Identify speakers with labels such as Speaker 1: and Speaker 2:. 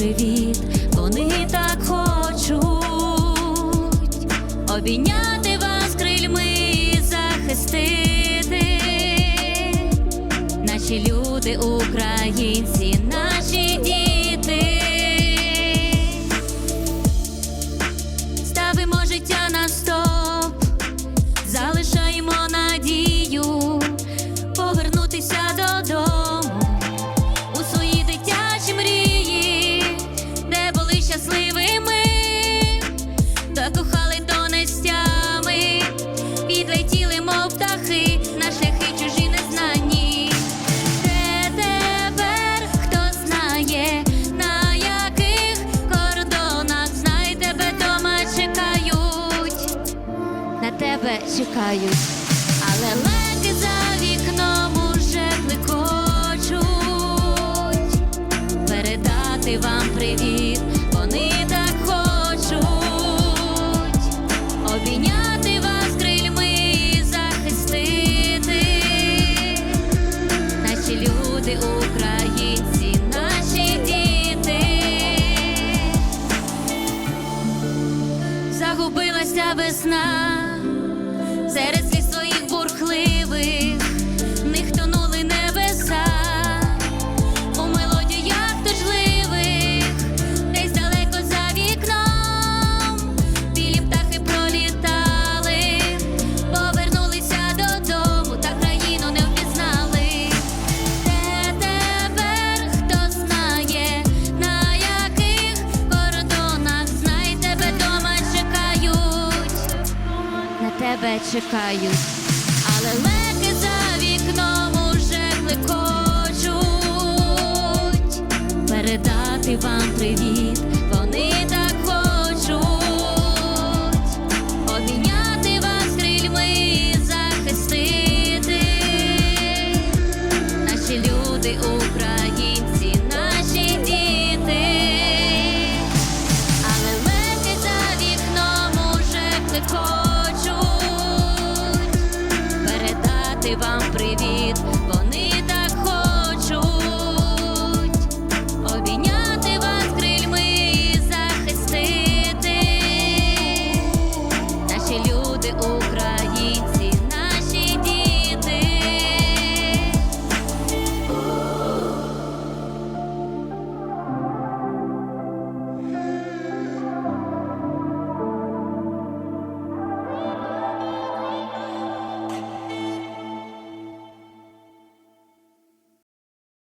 Speaker 1: привіт, вони так хочуть
Speaker 2: обійняти вас крильми і захистити. Наші люди, українці, наші діти. Чекають, але леки за вікном уже клекочуть передати вам привіт, вони так хочуть обійняти вас крильми і захистити. Наші люди, українці, наші діти. Загубилася весна серед тебе чекають, але леки за вікном уже клекочуть передати вам привіт,